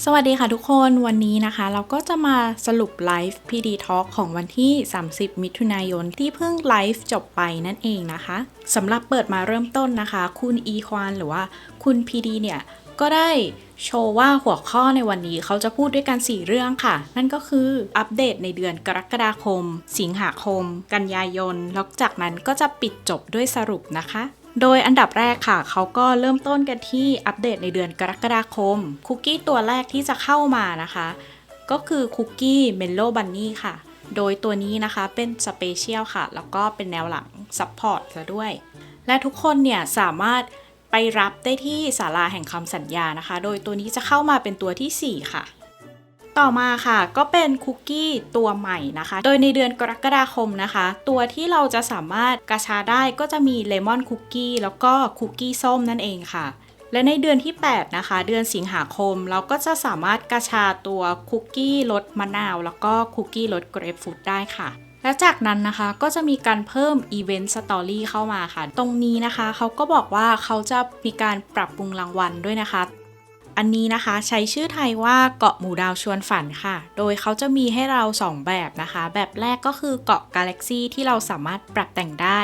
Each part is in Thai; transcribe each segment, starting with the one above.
สวัสดีค่ะทุกคนวันนี้นะคะ เราก็จะมาสรุปไลฟ์ PD Talk ของวันที่ 30 มิถุนายนที่เพิ่งไลฟ์จบไปนั่นเองนะคะสำหรับเปิดมาเริ่มต้นนะคะ คุณอีควานหรือว่าคุณ PD เนี่ย ก็ได้โชว์ว่าหัวข้อในวันนี้เขาจะพูดด้วยกัน 4 เรื่องค่ะ นั่นก็คืออัปเดตในเดือนกรกฎาคม สิงหาคม กันยายนแล้วจากนั้นก็จะปิดจบด้วยสรุปนะคะ โดยอันดับแรกค่ะ เขาก็เริ่มต้นกันที่อัปเดตในเดือนกรกฎาคม คุกกี้ตัวแรกที่จะเข้ามานะคะ ก็คือคุกกี้เมลโล่บันนี่ค่ะ โดยตัวนี้นะคะเป็นสเปเชียลค่ะ แล้วก็เป็นแนวหลังซัพพอร์ตซะด้วย และทุกคนเนี่ยสามารถไปรับได้ที่ศาลาแห่งคำสัญญานะคะ โดยตัวนี้จะเข้ามาเป็นตัวทีสี่4 ค่ะ ต่อมาค่ะก็เป็นคุกกี้ตัวใหม่นะคะ โดยในเดือนกรกฎาคมนะคะ ตัวที่เราจะสามารถกระชาได้ก็จะมีเลมอนคุกกี้แล้วก็คุกกี้ส้มนั่นเองค่ะ และในเดือนที่ 8 นะคะ เดือนสิงหาคมเราก็จะสามารถกระชาตัวคุกกี้รสมะนาว แล้วก็คุกกี้รสเกรปฟรุตได้ค่ะและจากนั้นนะคะก็จะมีการเพิ่มอีเวนต์สตอรี่เข้ามาค่ะ ตรงนี้นะคะเขาก็บอกว่าเขาจะมีการปรับปรุงรางวัลด้วยนะคะ อันนี้นะคะ ใช้ชื่อไทยว่าเกาะหมู่ดาวชวนฝันค่ะ โดยเขาจะมีให้เรา 2 แบบนะคะ แบบแรกก็คือเกาะกาแล็กซี่ที่เราสามารถปรับแต่งได้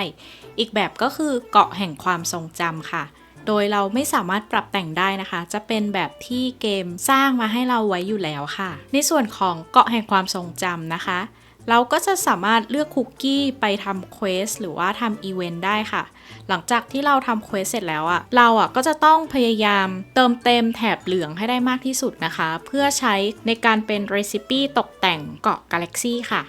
อีกแบบก็คือเกาะแห่งความทรงจำค่ะ โดยเราไม่สามารถปรับแต่งได้นะคะ จะเป็นแบบที่เกมสร้างมาให้เราไว้อยู่แล้วค่ะ ในส่วนของเกาะแห่งความทรงจำนะคะ เราก็จะสามารถเลือกคุกกี้ไปทำเควสหรือว่าทำอีเวนต์ได้ค่ะ หลังจากที่เราทำเควสเสร็จแล้วอะ่ะ เราอะก็จะต้องพยายามเติมเต็มแถบเหลืองให้ได้มากที่สุดนะคะ เพื่อใช้ในการเป็นเรซิปี้ตกแต่งเกาะกาแล็กซี่ค่ะ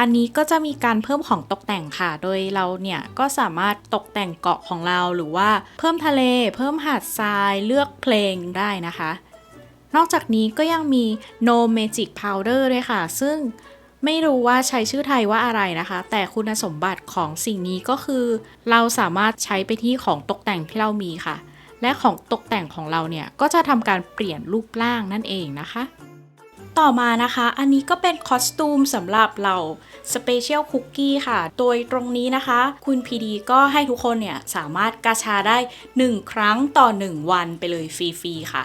อันนี้ก็จะมีการเพิ่มของตกแต่งค่ะ โดยเราเนี่ยก็สามารถตกแต่งเกาะของเราหรือว่าเพิ่มทะเล เพิ่มหาดทราย เลือกเพลงได้นะคะ นอกจากนี้ก็ยังมี no magic powder ด้วยค่ะ ซึ่งไม่รู้ว่าใช้ชื่อไทยว่าอะไรนะคะ แต่คุณสมบัติของสิ่งนี้ก็คือ เราสามารถใช้ไปที่ของตกแต่งที่เรามีค่ะ และของตกแต่งของเราเนี่ยก็จะทำการเปลี่ยนรูปร่างนั่นเองนะคะ ต่อมานะคะ อันนี้ก็เป็นคอสตูมสำหรับเราสเปเชียลคุกกี้ค่ะ โดยตรงนี้นะคะ คุณพีดีก็ให้ทุกคนเนี่ยสามารถกาชาได้ 1 ครั้งต่อ 1 วันไปเลยฟรีๆค่ะ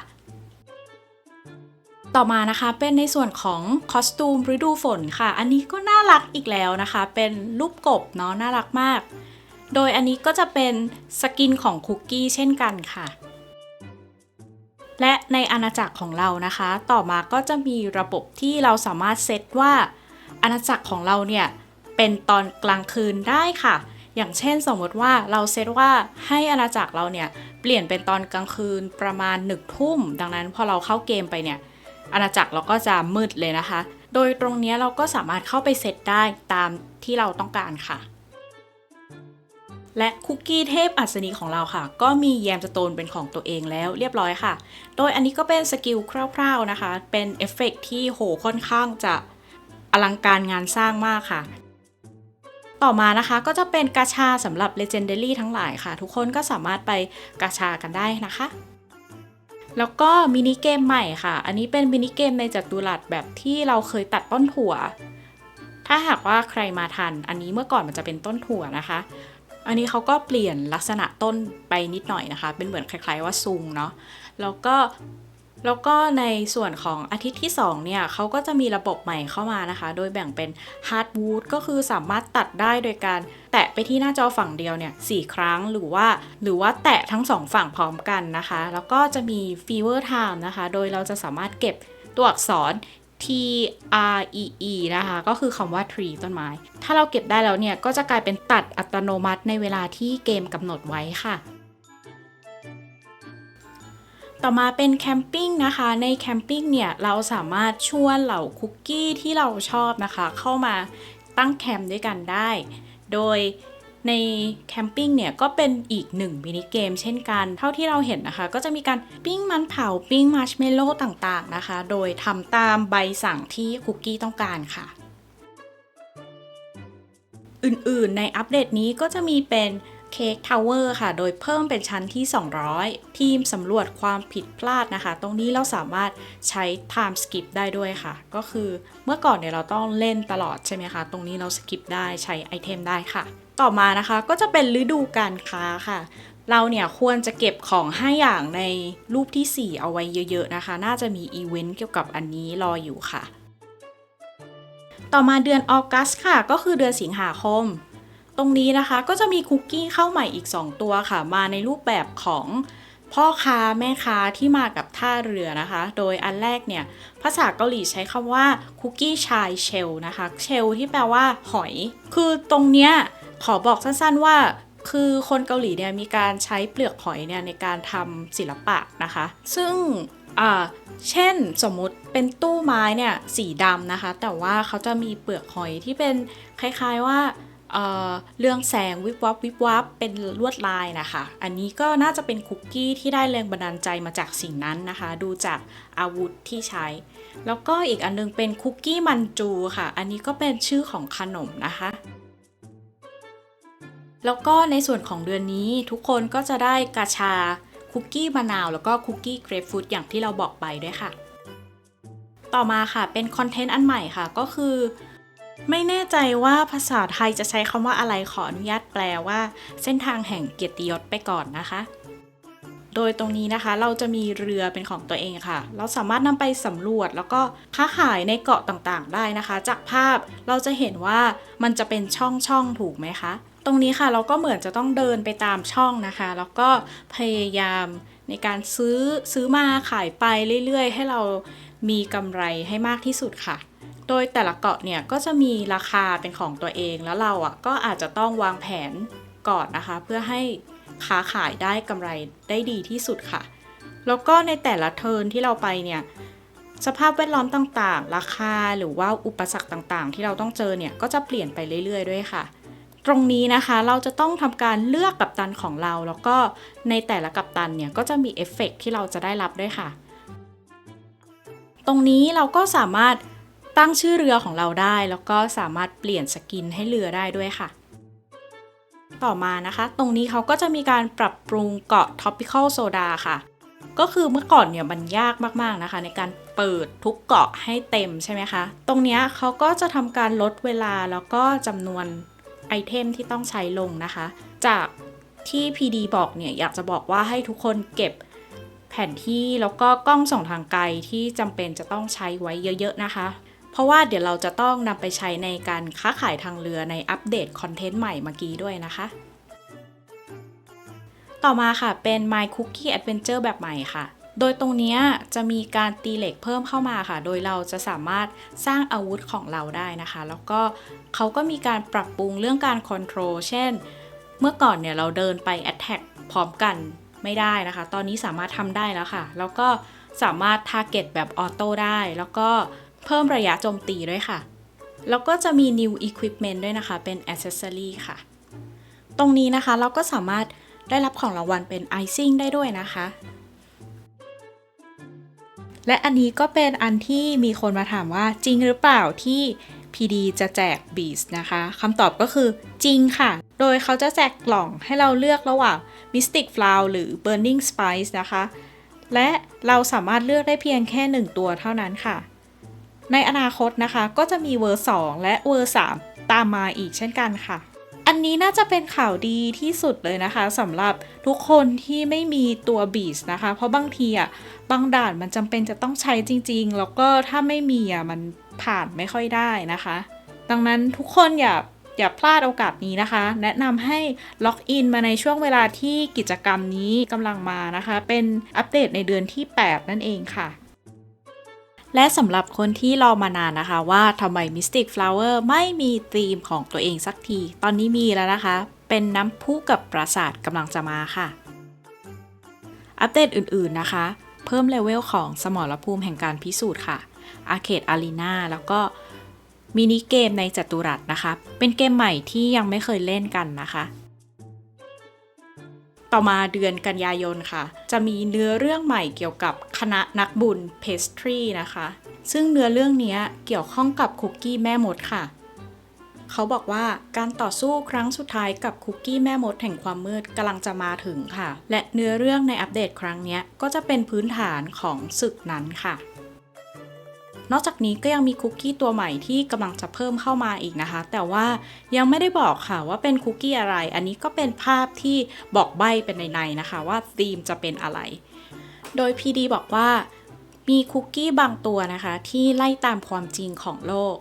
ต่อมานะคะเป็นในส่วนของคอสตูมฤดูฝนค่ะ อันนี้ก็น่ารักอีกแล้วนะคะ เป็นรูปกบเนาะน่ารักมาก โดยอันนี้ก็จะเป็นสกินของคุกกี้เช่นกันค่ะ และในอาณาจักรของเรานะคะ ต่อมาก็จะมีระบบที่เราสามารถเซตว่าอาณาจักรของเราเนี่ยเป็นตอนกลางคืนได้ค่ะ อย่างเช่นสมมติว่าเราเซตว่าให้อาณาจักรเราเนี่ยเปลี่ยนเป็นตอนกลางคืนประมาณหนึ่งทุ่ม ดังนั้นพอเราเข้าเกมไปเนี่ย อาณาจักรเราก็จะมืดเลยนะคะ โดยตรงนี้เราก็สามารถเข้าไปเซตได้ตามที่เราต้องการค่ะ และคุกกี้เทพอัศนีของเราค่ะ ก็มีแยมสโตนเป็นของตัวเองแล้วเรียบร้อยค่ะ โดยอันนี้ก็เป็นสกิลคร่าวๆนะคะ เป็นเอฟเฟกต์ที่โหค่อนข้างจะอลังการงานสร้างมากค่ะต่อมานะคะก็จะเป็นกาชาสำหรับ Legendary ทั้งหลายค่ะ ทุกคนก็สามารถไปกาชากันได้นะคะ แล้วก็มินิเกมใหม่ค่ะ อันนี้เป็นมินิเกมในจัตุรัสแบบที่เราเคยตัดต้นถั่ว ถ้าหากว่าใครมาทัน อันนี้เมื่อก่อนมันจะเป็นต้นถั่วนะคะ อันนี้เขาก็เปลี่ยนลักษณะต้นไปนิดหน่อยนะคะ เป็นเหมือนคล้าย ๆว่าซุงเนาะ แล้วก็ แล้วก็ในส่วนของอาทิตย์ที่2เนี่ยเขาก็จะมีระบบใหม่เข้ามานะคะ โดยแบ่งเป็น hardwood ก็คือสามารถตัดได้โดยการแตะไปที่หน้าจอฝั่งเดียวเนี่ยสครั้งหรือว่า หรือว่าแตะทั้งสองฝั่งพร้อมกันนะคะ แล้วก็จะมี fever time นะคะ โดยเราจะสามารถเก็บตัวอักษร T R E E นะคะ ก็คือคำว่า tree ต้นไม้ ถ้าเราเก็บได้แล้วเนี่ย ก็จะกลายเป็นตัดอัตโนมัติในเวลาที่เกมกำหนดไว้ค่ะ ต่อมาเป็นแคมปิ้งนะคะ ในแคมปิ้งเนี่ยเราสามารถชวนเหล่าคุกกี้ที่เราชอบนะคะ เข้ามาตั้งแคมป์ด้วยกันได้ โดยในแคมปิ้งเนี่ยก็เป็นอีกหนึ่งมินิเกมเช่นกัน เท่าที่เราเห็นนะคะ ก็จะมีการปิ้งมันเผาปิ้งมาร์ชเมลโล่ต่างๆนะคะ โดยทำตามใบสั่งที่คุกกี้ต้องการค่ะ อื่นๆในอัปเดตนี้ก็จะมีเป็น เค้กทาวเวอร์ค่ะ โดยเพิ่มเป็นชั้นที่ 200 ทีมสำรวจความผิดพลาดนะคะ ตรงนี้เราสามารถใช้ time skip ได้ด้วยค่ะ ก็คือเมื่อก่อนเนี่ยเราต้องเล่นตลอดใช่ไหมคะ ตรงนี้เรา skip ได้ใช้ไอเทมได้ค่ะ ต่อมานะคะก็จะเป็นฤดูการค้าค่ะ เราเนี่ยควรจะเก็บของ 5 อย่างในรูปที่ 4 เอาไว้เยอะ ๆ นะคะ น่าจะมีอีเวนต์เกี่ยวกับอันนี้รออยู่ค่ะ ต่อมาเดือนออกัสค่ะ ก็คือเดือนสิงหาคม ตรงนี้นะคะก็จะมีคุกกี้เข้าใหม่อีก 2 ตัวค่ะ มาในรูปแบบของพ่อค้าแม่ค้าที่มากับท่าเรือนะคะ โดยอันแรกเนี่ย ภาษาเกาหลีใช้คำว่าคุกกี้ชายเชลนะคะ เชลที่แปลว่าหอย คือตรงเนี้ยขอบอกสั้นๆว่า คือคนเกาหลีเนี่ยมีการใช้เปลือกหอยเนี่ยในการทำศิลปะนะคะ ซึ่งอ่าเช่นสมมุติเป็นตู้ไม้เนี่ยสีดำนะคะ แต่ว่าเขาจะมีเปลือกหอยที่เป็นคล้ายๆว่า เเรื่องแสงวิบวับวิบวับเป็นลวดลายนะคะ อันนี้ก็น่าจะเป็นคุกกี้ที่ได้แรงบันดาลใจมาจากสิ่งนั้นนะคะ ดูจากอาวุธที่ใช้ แล้วก็อีกอันนึงเป็นคุกกี้มันจูค่ะ อันนี้ก็เป็นชื่อของขนมนะคะแล้วก็ในส่วนของเดือนนี้ทุกคนก็จะได้กาชาคุกกี้มะนาว แล้วก็คุกกี้เกรปฟรุตอย่างที่เราบอกไปด้วยค่ะ ต่อมาค่ะเป็นคอนเทนต์อันใหม่ค่ะ ก็คือ ไม่แน่ใจว่าภาษาไทยจะใช้คำว่าอะไรขออนุญาตแปลว่า เส้นทางแห่งเกียรติยศไปก่อนนะคะ โดยตรงนี้นะคะเราจะมีเรือเป็นของตัวเองค่ะ เราสามารถนำไปสำรวจแล้วก็ค้าขายในเกาะต่างๆ ได้นะคะ จากภาพเราจะเห็นว่ามันจะเป็นช่องๆถูกไหมคะ ตรงนี้ค่ะเราก็เหมือนจะต้องเดินไปตามช่องนะคะ แล้วก็พยายามในการซื้อซื้อมาขายไปเรื่อย ๆ ให้เรามีกำไรให้มากที่สุดค่ะ โดยแต่ละเกาะเนี่ยก็จะมีราคาเป็นของตัวเองแล้วเราอะก็อาจจะต้องวางแผนก่อนนะคะ เพื่อให้ค้าขายได้กำไรได้ดีที่สุดค่ะ แล้วก็ในแต่ละเทิร์นที่เราไปเนี่ยสภาพแวดล้อมต่างๆ ราคาหรือว่าอุปสรรคต่างๆ ที่เราต้องเจอเนี่ยก็จะเปลี่ยนไปเรื่อยๆ ด้วยค่ะ ตรงนี้นะคะเราจะต้องทำการเลือกกัปตันของเรา แล้วก็ในแต่ละกัปตันเนี่ยก็จะมีเอฟเฟกต์ที่เราจะได้รับด้วยค่ะ ตรงนี้เราก็สามารถ ตั้งชื่อเรือของเราได้ แล้วก็สามารถเปลี่ยนสกินให้เรือได้ด้วยค่ะ ต่อมานะคะ ตรงนี้เขาก็จะมีการปรับปรุงเกาะ Tropical Soda ค่ะ ก็คือเมื่อก่อนเนี่ยมันยากมากๆนะคะ ในการเปิดทุกเกาะให้เต็มใช่ไหมคะ ตรงนี้เขาก็จะทำการลดเวลาแล้วก็จำนวนไอเทมที่ต้องใช้ลงนะคะ จากที่ PD บอกเนี่ยอยากจะบอกว่าให้ทุกคนเก็บแผนที่แล้วก็กล้องส่องทางไกลที่จำเป็นจะต้องใช้ไว้เยอะ ๆ นะคะ เพราะว่าเดี๋ยวเราจะต้องนำไปใช้ในการค้าขายทางเรือในอัปเดตคอนเทนต์ใหม่เมื่อกี้ด้วยนะคะ ต่อมาค่ะเป็น My Cookie Adventure แบบใหม่ค่ะ โดยตรงนี้จะมีการตีเหล็กเพิ่มเข้ามาค่ะ โดยเราจะสามารถสร้างอาวุธของเราได้นะคะ แล้วก็เขาก็มีการปรับปรุงเรื่องการคอนโทรลเช่น เมื่อก่อนเนี่ยเราเดินไป Attack พร้อมกันไม่ได้นะคะ ตอนนี้สามารถทำได้แล้วค่ะ แล้วก็สามารถ Target แบบออโต้ได้ แล้วก็ เพิ่มระยะโจมตีด้วยค่ะ แล้วก็จะมี New Equipment ด้วยนะคะ เป็น Accessory ค่ะ ตรงนี้นะคะเราก็สามารถได้รับของรางวัลเป็น Icing ได้ด้วยนะคะ และอันนี้ก็เป็นอันที่มีคนมาถามว่าจริงหรือเปล่าที่ PD จะแจก Beast นะคะคำตอบก็คือจริงค่ะ โดยเขาจะแจกกล่องให้เราเลือกระหว่าง Mystic Flower หรือ Burning Spice นะคะ และเราสามารถเลือกได้เพียงแค่ 1 ตัวเท่านั้นค่ะ ในอนาคตนะคะ ก็จะมีเวอร์ 2 และเวอร์ 3 ตามมาอีกเช่นกันค่ะ อันนี้น่าจะเป็นข่าวดีที่สุดเลยนะคะสำหรับทุกคนที่ไม่มีตัวบีสนะคะ เพราะบางทีอะบางด่านมันจำเป็นจะต้องใช้จริง ๆ แล้วก็ถ้าไม่มีอะมันผ่านไม่ค่อยได้นะคะ ดังนั้นทุกคนอย่าอย่าพลาดโอกาสนี้นะคะ แนะนำให้ล็อกอินมาในช่วงเวลาที่กิจกรรมนี้กำลังมานะคะ เป็นอัปเดตในเดือนที่ 8 นั่นเองค่ะ และสำหรับคนที่รอมานานนะคะว่าทำไม Mystic Flower ไม่มีธีมของตัวเองสักที ตอนนี้มีแล้วนะคะ เป็นน้ำพุกับปราสาทกำลังจะมาค่ะ อัปเดตอื่นๆนะคะ เพิ่มเลเวลของสมรภูมิแห่งการพิสูจน์ค่ะ Arcade Arena แล้วก็มินิเกมในจัตุรัสนะคะ เป็นเกมใหม่ที่ยังไม่เคยเล่นกันนะคะ ต่อมาเดือนกันยายนค่ะ จะมีเนื้อเรื่องใหม่เกี่ยวกับ คณะนักบุญเพสทรีนะคะ ซึ่งเนื้อเรื่องนี้เกี่ยวข้องกับคุกกี้แม่มดค่ะ เขาบอกว่าการต่อสู้ครั้งสุดท้ายกับคุกกี้แม่มดแห่งความมืดกำลังจะมาถึงค่ะ และเนื้อเรื่องในอัปเดตครั้งนี้ก็จะเป็นพื้นฐานของศึกนั้นค่ะ นอกจากนี้ก็ยังมีคุกกี้ตัวใหม่ที่กำลังจะเพิ่มเข้ามาอีกนะคะ แต่ว่ายังไม่ได้บอกค่ะว่าเป็นคุกกี้อะไร อันนี้ก็เป็นภาพที่บอกใบ้เป็นในๆนะคะ ว่าธีมจะเป็นอะไร โดย PD บอกว่ามีคุกกี้บางตัวนะคะที่ไล่ตามความจริงของโลก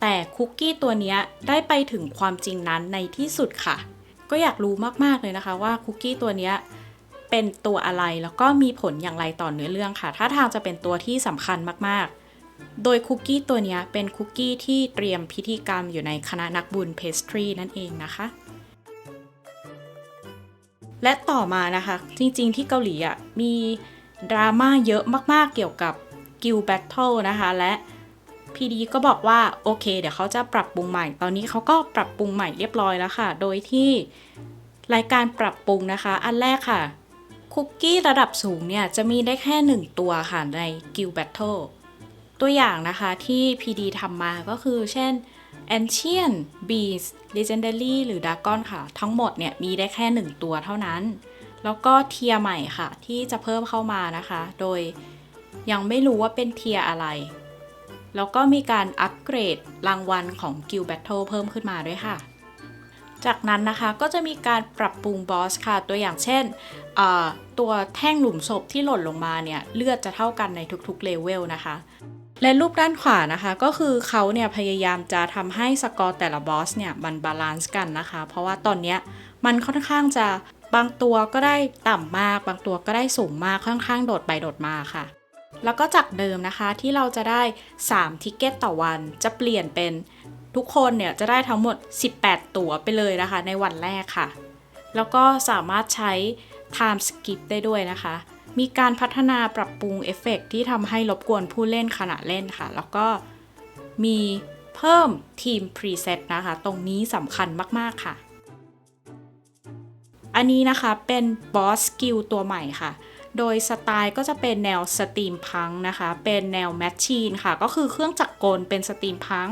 แต่คุกกี้ตัวนี้ได้ไปถึงความจริงนั้นในที่สุดค่ะ ก็อยากรู้มากๆเลยนะคะว่าคุกกี้ตัวนี้เป็นตัวอะไรแล้วก็มีผลอย่างไรต่อเนื้อเรื่องค่ะ ถ้าทางจะเป็นตัวที่สำคัญมากๆ โดยคุกกี้ตัวนี้เป็นคุกกี้ที่เตรียมพิธีกรรมอยู่ในคณะนักบุญเพสทรีนั่นเองนะคะและต่อมานะคะ จริงๆที่เกาหลีอะมี ดราม่าเยอะมากๆเกี่ยวกับกิลแบทเทิลนะคะและ PD ก็บอกว่าโอเค เดี๋ยวเขาจะปรับปรุงใหม่ ตอนนี้เขาก็ปรับปรุงใหม่เรียบร้อยแล้วค่ะ โดยที่รายการปรับปรุงนะคะ อันแรกค่ะ คุกกี้ระดับสูงเนี่ยจะมีได้แค่ 1 ตัวค่ะใน Guild Battle ตัวอย่างนะคะที่ PD ทำมาก็คือเช่น Ancient Beast Legendary หรือ Dragon ค่ะ ทั้งหมดเนี่ยมีได้แค่ 1 ตัวเท่านั้น แล้วก็เทียร์ใหม่ค่ะ ที่จะเพิ่มเข้ามานะคะ โดยยังไม่รู้ว่าเป็นเทียร์อะไร แล้วก็มีการอัปเกรดรางวัลของ Guild Battle เพิ่มขึ้นมาด้วยค่ะ จากนั้นนะคะก็จะมีการปรับปรุงบอสค่ะ ตัวอย่างเช่น ตัวแท่งหลุมศพที่หล่นลงมาเนี่ย เลือดจะเท่ากันในทุกๆเลเวลนะคะและรูปด้านขวานะคะก็คือเขาเนี่ยพยายามจะทำให้สกอร์แต่ละบอสเนี่ยมันบาลานซ์กันนะคะ เพราะว่าตอนเนี้ยมันค่อนข้างจะ บางตัวก็ได้ต่ำมาก บางตัวก็ได้สูงมากค่อนข้างโดดไปโดดมาค่ะ แล้วก็จากเดิมนะคะที่เราจะได้ 3 ทิกเก็ตต่อวัน จะเปลี่ยนเป็นทุกคนเนี่ยจะได้ทั้งหมด 18 ตั๋วไปเลยนะคะ ในวันแรกค่ะ แล้วก็สามารถใช้ time skip ได้ด้วยนะคะ มีการพัฒนาปรับปรุงเอฟเฟกต์ที่ทำให้รบกวนผู้เล่นขณะเล่นค่ะ แล้วก็มีเพิ่มทีม preset นะคะ ตรงนี้สำคัญมาก ๆ ค่ะ อันนี้นะคะเป็นบอสกิลตัวใหม่ค่ะ โดยสไตล์ก็จะเป็นแนวสตรีมพังนะคะ เป็นแนวแมชชีนค่ะ ก็คือเครื่องจักรกลเป็นสตรีมพัง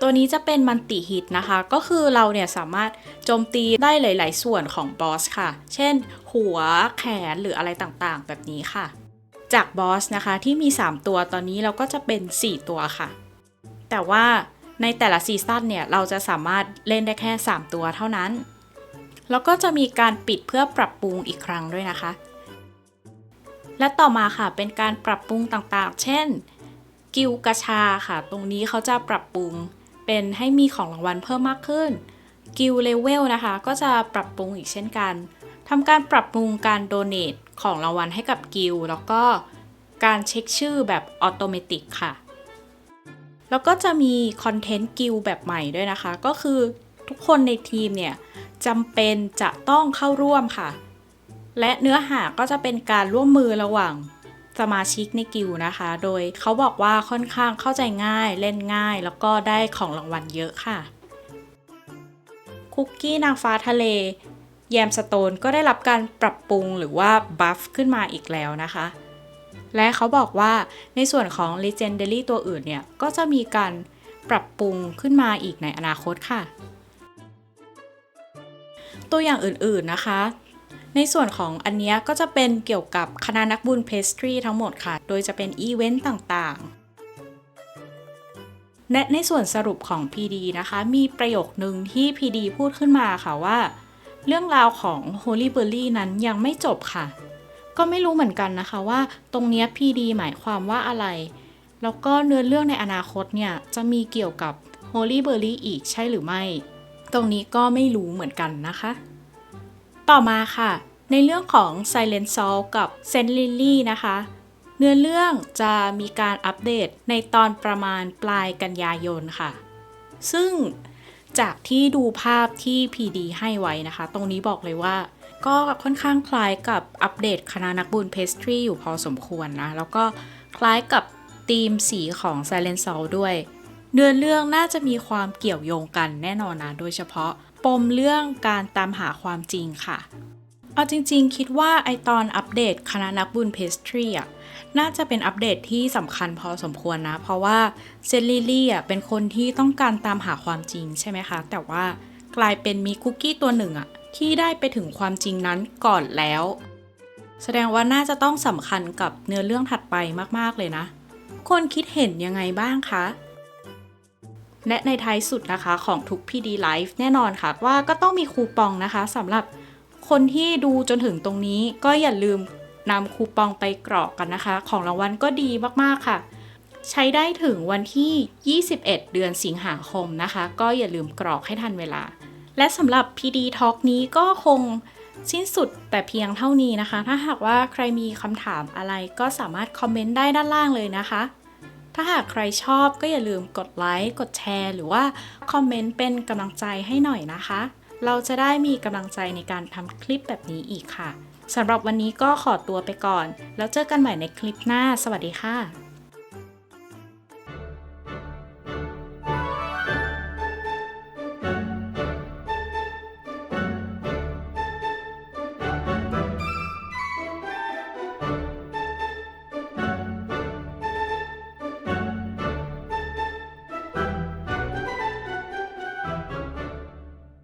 ตัวนี้จะเป็นมันติฮิตนะคะ ก็คือเราเนี่ยสามารถโจมตีได้หลาย ๆ ส่วนของบอสค่ะ เช่น หัวแขนหรืออะไรต่างๆ แบบนี้ค่ะ จากบอสนะคะที่มี 3 ตัวตอนนี้เราก็จะเป็น 4 ตัวค่ะ แต่ว่าในแต่ละซีซั่นเนี่ยเราจะสามารถเล่นได้แค่ 3 ตัวเท่านั้น แล้วก็จะมีการปิดเพื่อปรับปรุงอีกครั้งด้วยนะคะ และต่อมาค่ะเป็นการปรับปรุงต่างๆ เช่น กิลกระชาค่ะ ตรงนี้เขาจะปรับปรุงเป็นให้มีของรางวัลเพิ่มมากขึ้น กิลเลเวลนะคะ ก็จะปรับปรุงอีกเช่นกันทำการปรับปรุงการโดเน a t ของรางวัลให้กับกิลแล้วก็การเช็คชื่อแบบออโตเมติกค่ะ แล้วก็จะมีคอนเทนต์กิลแบบใหม่ด้วยนะคะ ก็คือ ทุกคนในทีมเนี่ยจำเป็นจะต้องเข้าร่วมค่ะ และเนื้อหาก็จะเป็นการร่วมมือระหว่างสมาชิกในกิลนะคะ โดยเขาบอกว่าค่อนข้างเข้าใจง่ายเล่นง่าย แล้วก็ได้ของรางวัลเยอะค่ะ คุกกี้นางฟ้าทะเล แยมสโตนก็ได้รับการปรับปรุงหรือว่าบัฟขึ้นมาอีกแล้วนะคะ และเขาบอกว่าในส่วนของ Legendary ตัวอื่นเนี่ย ก็จะมีการปรับปรุงขึ้นมาอีกในอนาคตค่ะ ตัวอย่างอื่นๆนะคะ ในส่วนของอันนี้ก็จะเป็นเกี่ยวกับคณะนักบุญเพสทรีทั้งหมดค่ะ โดยจะเป็นอีเวนต์ต่างๆและในส่วนสรุปของ PD นะคะ มีประโยคนึงที่ PD พูดขึ้นมาค่ะว่า เรื่องราวของ Holy b e r r y นั้นยังไม่จบค่ะ ก็ไม่รู้เหมือนกันนะคะว่า ตรงเนี้ย PD หมายความว่าอะไร แล้วก็เนื้อเรื่องในอนาคตเนี่ย จะมีเกี่ยวกับ Holy b e r r y อีกใช่หรือไม่ ตรงนี้ก็ไม่รู้เหมือนกันนะคะ ต่อมาค่ะ ในเรื่องของ Silent Soul กับ s a n t Lily นะคะ เนื้อเรื่องจะมีการอัปเดตในตอนประมาณปลายกันยายนค่ะ ซึ่งจากที่ดูภาพที่ PD ให้ไว้นะคะ ตรงนี้บอกเลยว่า ก็ค่อนข้างคล้ายกับอัปเดตคณะนักบุญเพสทรีอยู่พอสมควรนะ แล้วก็คล้ายกับธีมสีของ Silent Soul ด้วย เนื้อเรื่องน่าจะมีความเกี่ยวโยงกันแน่นอนนะ โดยเฉพาะปมเรื่องการตามหาความจริงค่ะ เอาจริงๆ คิดว่าไอตอนอัปเดตคณะนักบุญเพสทรีอะน่าจะเป็นอัปเดตที่สำคัญพอสมควรนะ เพราะว่าเซนลิลี่อะเป็นคนที่ต้องการตามหาความจริงใช่ไหมคะ แต่ว่ากลายเป็นมีคุกกี้ตัวหนึ่งอะที่ได้ไปถึงความจริงนั้นก่อนแล้ว แสดงว่าน่าจะต้องสำคัญกับเนื้อเรื่องถัดไปมากๆเลยนะ คนคิดเห็นยังไงบ้างคะ และในท้ายสุดนะคะของทุก PD Live แน่นอนค่ะว่าก็ต้องมีคูปองนะคะสำหรับคนที่ดูจนถึงตรงนี้ก็อย่าลืมนำคูปองไปกรอกกันนะคะ ของรางวัลก็ดีมากๆค่ะ ใช้ได้ถึงวันที่ 21 เดือนสิงหาคมนะคะ ก็อย่าลืมกรอกให้ทันเวลา และสำหรับ PD Talk นี้ก็คงสิ้นสุดแต่เพียงเท่านี้นะคะ ถ้าหากว่าใครมีคำถามอะไรก็สามารถคอมเมนต์ได้ด้านล่างเลยนะคะ ถ้าหากใครชอบก็อย่าลืมกดไลค์ กดแชร์ หรือว่าคอมเมนต์เป็นกำลังใจให้หน่อยนะคะ เราจะได้มีกำลังใจในการทำคลิปแบบนี้อีกค่ะสำหรับวันนี้ก็ขอตัวไปก่อน แล้วเจอกันใหม่ในคลิปหน้า สวัสดีค่ะ